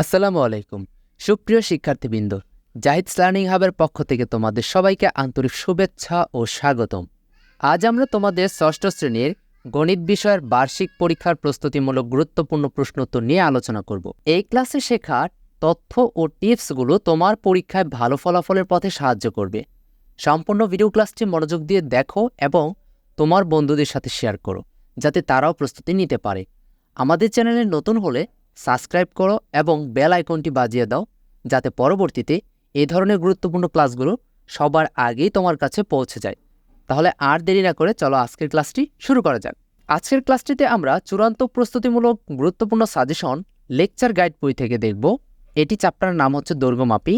আসসালামু আলাইকুম। সুপ্রিয় শিক্ষার্থীবৃন্দ জাহিদস লার্নিং হাবের পক্ষ থেকে তোমাদের সবাইকে আন্তরিক শুভেচ্ছা ও স্বাগতম। আজ আমরা তোমাদের ষষ্ঠ শ্রেণির গণিত বিষয়ের বার্ষিক পরীক্ষার প্রস্তুতিমূলক গুরুত্বপূর্ণ প্রশ্নোত্তর নিয়ে আলোচনা করব। এই ক্লাসে শেখা তথ্য ও টিপসগুলো তোমার পরীক্ষায় ভালো ফলাফলের পথে সাহায্য করবে। সম্পূর্ণ ভিডিও ক্লাসটি মনোযোগ দিয়ে দেখো এবং তোমার বন্ধুদের সাথে শেয়ার করো, যাতে তারাও প্রস্তুতি নিতে পারে। আমাদের চ্যানেলে নতুন হলে সাবস্ক্রাইব করো এবং বেল আইকনটি বাজিয়ে দাও, যাতে পরবর্তীতে এ ধরনের গুরুত্বপূর্ণ ক্লাসগুলো সবার আগেই তোমার কাছে পৌঁছে যায়। তাহলে আর দেরি না করে চলো আজকের ক্লাসটি শুরু করা যাক। আজকের ক্লাসটিতে আমরা চূড়ান্ত প্রস্তুতিমূলক গুরুত্বপূর্ণ সাজেশন, লেকচার গাইড বই থেকে দেখব। এটি চ্যাপ্টার নাম হচ্ছে দৈর্ঘ্যমাপী।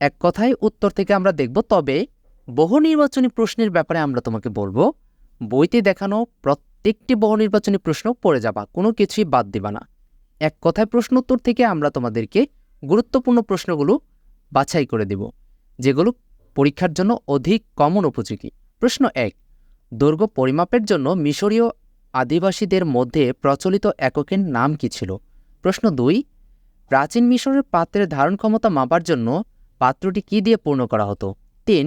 এক কথায় উত্তর থেকে আমরা দেখব, তবে বহু নির্বাচনী প্রশ্নের ব্যাপারে আমরা তোমাকে বলব, বইতে দেখানো প্রত্যেকটি বহু নির্বাচনী প্রশ্ন পড়ে যাবা, কোনো কিছুই বাদ দিবা না। এক কথায় প্রশ্ন উত্তর থেকে আমরা তোমাদেরকে গুরুত্বপূর্ণ প্রশ্নগুলো বাছাই করে দেব, যেগুলো পরীক্ষার জন্য অধিক কমন উপযোগী। প্রশ্ন এক, দৈর্ঘ্য পরিমাপের জন্য মিশরীয় আদিবাসীদের মধ্যে প্রচলিত এককের নাম কি ছিল? প্রশ্ন দুই, প্রাচীন মিশরের পাত্রের ধারণ ক্ষমতা মাপার জন্য পাত্রটি কি দিয়ে পূর্ণ করা হতো? তিন,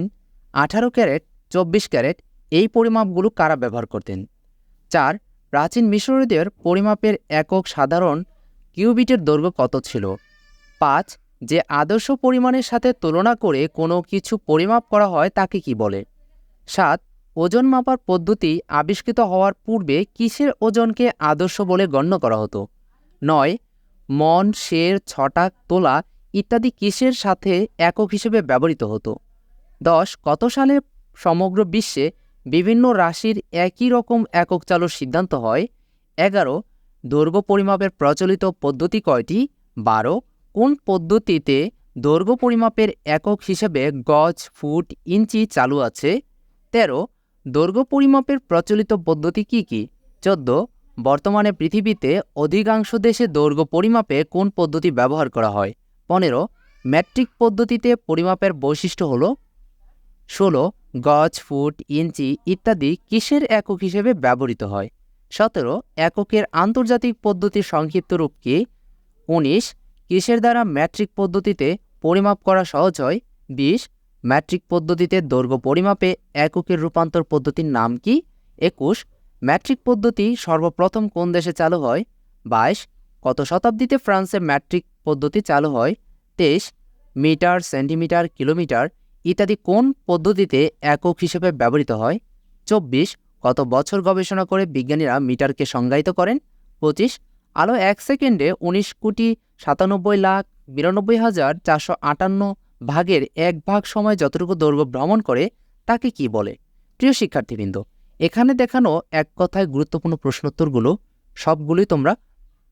আঠারো ক্যারেট, চব্বিশ ক্যারেট, এই পরিমাপগুলো কারা ব্যবহার করতেন? চার, প্রাচীন মিশরীয়দের পরিমাপের একক সাধারণ কিউবিটের দৈর্ঘ্য কত ছিল? পাঁচ। যে আদর্শ পরিমাণের সাথে তুলনা করে কোনো কিছু পরিমাপ করা হয় তাকে কি বলে? সাত। ওজন মাপার পদ্ধতি আবিষ্কৃত হওয়ার পূর্বে কিসের ওজনকে আদর্শ বলে গণ্য করা হতো? নয়। মন, শের, ছটাক, তোলা ইত্যাদি কিসের সাথে একক হিসেবে ব্যবহৃত হতো? দশ। কত সালে সমগ্র বিশ্বে বিভিন্ন রাশির একই রকম একক চালুর সিদ্ধান্ত হয়? এগারো। দৈর্ঘ্য পরিমাপের প্রচলিত পদ্ধতি কয়টি? বারো। কোন পদ্ধতিতে দৈর্ঘ্য পরিমাপের একক হিসেবে গজ, ফুট, ইঞ্চি চালু আছে? তেরো। দৈর্ঘ্য পরিমাপের প্রচলিত পদ্ধতি কি কি? চোদ্দ। বর্তমানে পৃথিবীতে অধিকাংশ দেশে দৈর্ঘ্য পরিমাপে কোন পদ্ধতি ব্যবহার করা হয়? পনেরো। ম্যাট্রিক পদ্ধতিতে পরিমাপের বৈশিষ্ট্য হল ষোলো, গজ, ফুট, ইঞ্চি ইত্যাদি কিসের একক হিসেবে ব্যবহৃত হয়? সতেরো, এককের আন্তর্জাতিক পদ্ধতির সংক্ষিপ্ত রূপ কি? উনিশ, কিসের দ্বারা ম্যাট্রিক পদ্ধতিতে পরিমাপ করা সহজ হয়? বিশ, ম্যাট্রিক পদ্ধতিতে দৈর্ঘ্য পরিমাপে এককের রূপান্তর পদ্ধতির নাম কি? একুশ, ম্যাট্রিক পদ্ধতি সর্বপ্রথম কোন দেশে চালু হয়? বাইশ, কত শতাব্দীতে ফ্রান্সে ম্যাট্রিক পদ্ধতি চালু হয়? তেইশ, মিটার, সেন্টিমিটার, কিলোমিটার ইত্যাদি কোন পদ্ধতিতে একক হিসেবে ব্যবহৃত হয়? চব্বিশ কত বছর গবেষণা করে বিজ্ঞানীরা মিটারকে সংজ্ঞায়িত করেন? পঁচিশ। আলো এক সেকেন্ডে উনিশ কোটি সাতানব্বই লাখ বিরানব্বই হাজার চারশো আটান্ন ভাগের এক ভাগ সময় যতটুকু দৈর্ঘ্য ভ্রমণ করে, তাকে কি বলে? প্রিয় শিক্ষার্থীবৃন্দ, এখানে দেখানো এক কথায় গুরুত্বপূর্ণ প্রশ্নোত্তরগুলো, সবগুলোই তোমরা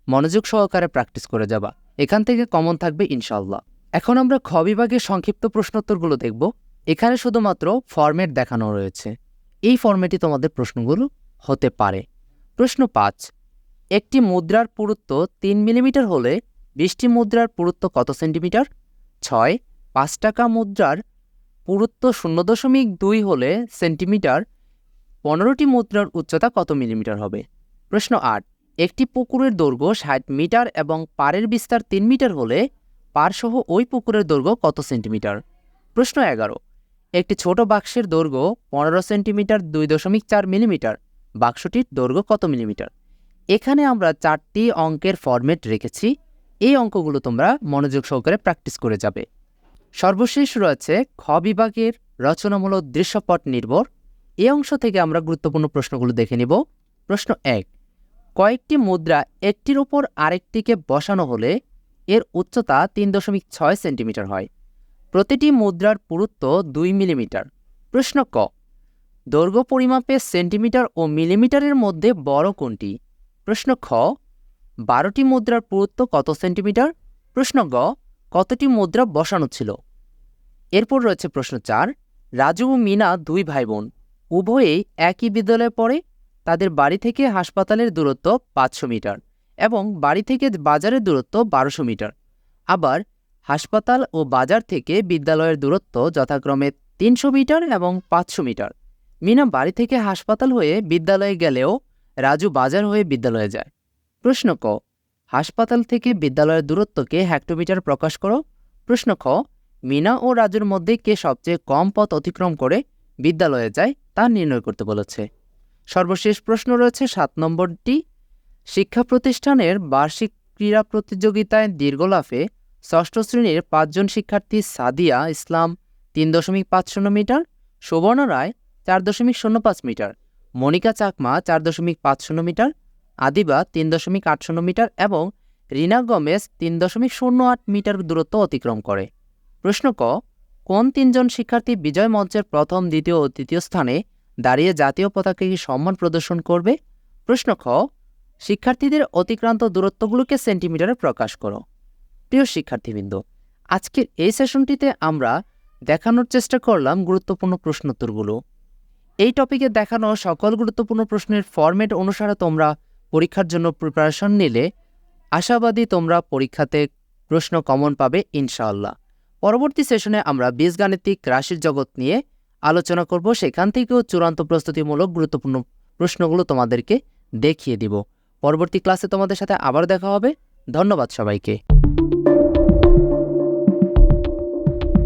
মনোযোগ সহকারে প্র্যাকটিস করে যাবা। এখান থেকে কমন থাকবে ইনশাল্লাহ এখন আমরা খ বিভাগের সংক্ষিপ্ত প্রশ্নোত্তরগুলো দেখব। এখানে শুধুমাত্র ফরম্যাট দেখানো রয়েছে। এই ফরম্যাটে তোমাদের প্রশ্নগুলো হতে পারে। প্রশ্ন পাঁচ, একটি মুদ্রার পুরুত্ব তিন মিলিমিটার হলে বিশটি মুদ্রার পুরুত্ব কত সেন্টিমিটার ছয়, পাঁচ টাকা মুদ্রার পুরুত্ব শূন্য দশমিক দুই হলে সেন্টিমিটার পনেরোটি মুদ্রার উচ্চতা কত মিলিমিটার হবে? প্রশ্ন আট, একটি পুকুরের দৈর্ঘ্য ষাট মিটার এবং পাড়ের বিস্তার তিন মিটার হলে পারসহ ওই পুকুরের দৈর্ঘ্য কত সেন্টিমিটার প্রশ্ন এগারো একটি ছোট বাক্সের দৈর্ঘ্য পনেরো সেন্টিমিটার, দুই দশমিক চার মিলিমিটার। বাক্সটির দৈর্ঘ্য কত মিলিমিটার? এখানে আমরা চারটি অঙ্কের ফরম্যাট রেখেছি। এই অঙ্কগুলো তোমরা মনোযোগ সহকারে প্র্যাকটিস করে যাবে। সর্বশেষ রয়েছে খ বিভাগের রচনামূলক দৃশ্যপট নির্ভর। এই অংশ থেকে আমরা গুরুত্বপূর্ণ প্রশ্নগুলো দেখে নিব। প্রশ্ন এক, কয়েকটি মুদ্রা একটির ওপর আরেকটিকে বসানো হলে এর উচ্চতা তিন দশমিক ছয় সেন্টিমিটার হয়। প্রতিটি মুদ্রার পুরুত্ব দুই মিলিমিটার। প্রশ্ন ক, দৈর্ঘ্য পরিমাপে সেন্টিমিটার ও মিলিমিটারের মধ্যে বড় কোনটি? প্রশ্ন খ, বারোটি মুদ্রার পুরুত্ব কত সেন্টিমিটার? প্রশ্ন গ, কতটি মুদ্রা বসানো ছিল? এরপর রয়েছে প্রশ্ন চার, রাজু ও মিনা দুই ভাই বোন উভয়েই একই বিদ্যালয়ে পড়ে, তাদের বাড়ি থেকে হাসপাতালের দূরত্ব পাঁচশো মিটার এবং বাড়ি থেকে বাজারের দূরত্ব বারোশো মিটার। আবার হাসপাতাল ও বাজার থেকে বিদ্যালয়ের দূরত্ব যথাক্রমে তিনশো মিটার এবং পাঁচশো মিটার। মিনা বাড়ি থেকে হাসপাতাল হয়ে বিদ্যালয়ে গেলেও রাজু বাজার হয়ে বিদ্যালয়ে যায়। প্রশ্ন ক, হাসপাতাল থেকে বিদ্যালয়ের দূরত্বকে হেক্টোমিটার প্রকাশ করো? প্রশ্ন খ, মিনা ও রাজুর মধ্যে কে সবচেয়ে কম পথ অতিক্রম করে বিদ্যালয়ে যায় তা নির্ণয় করতে বলেছে। সর্বশেষ প্রশ্ন রয়েছে সাত নম্বরটি, শিক্ষা প্রতিষ্ঠানের বার্ষিক ক্রীড়া প্রতিযোগিতায় দীর্ঘলাফে ষষ্ঠ শ্রেণির পাঁচজন শিক্ষার্থী সাদিয়া ইসলাম তিন দশমিক পাঁচ শূন্য মিটার, সুবর্ণ রায় চার দশমিক শূন্য পাঁচ মিটার, মনিকা চাকমা চার দশমিক পাঁচ শূন্য মিটার, আদিবা তিন দশমিক আট শূন্য মিটার এবং রিনা গমেজ তিন দশমিক শূন্য আট মিটার দূরত্ব অতিক্রম করে। প্রশ্ন ক, কোন তিনজন শিক্ষার্থী বিজয় মঞ্চের প্রথম, দ্বিতীয় ও তৃতীয় স্থানে দাঁড়িয়ে জাতীয় পতাকাকে সম্মান প্রদর্শন করবে? প্রশ্ন খ, শিক্ষার্থীদের অতিক্রান্ত দূরত্বগুলোকে সেন্টিমিটারে প্রকাশ করো। প্রিয় শিক্ষার্থীবৃন্দ, আজকের এই সেশনটিতে আমরা দেখানোর চেষ্টা করলাম গুরুত্বপূর্ণ প্রশ্নোত্তরগুলো। এই টপিকে দেখানো সকল গুরুত্বপূর্ণ প্রশ্নের ফরম্যাট অনুসারে তোমরা পরীক্ষার জন্য প্রিপারেশন নিলে আশাবাদী তোমরা পরীক্ষাতে প্রশ্ন কমন পাবে ইনশাআল্লাহ। পরবর্তী সেশনে আমরা বীজগাণিতিক রাশির জগৎ নিয়ে আলোচনা করব, সেখান থেকেও চূড়ান্ত প্রস্তুতিমূলক গুরুত্বপূর্ণ প্রশ্নগুলো তোমাদেরকে দেখিয়ে দিব। পরবর্তী ক্লাসে তোমাদের সাথে আবার দেখা হবে। ধন্যবাদ সবাইকে।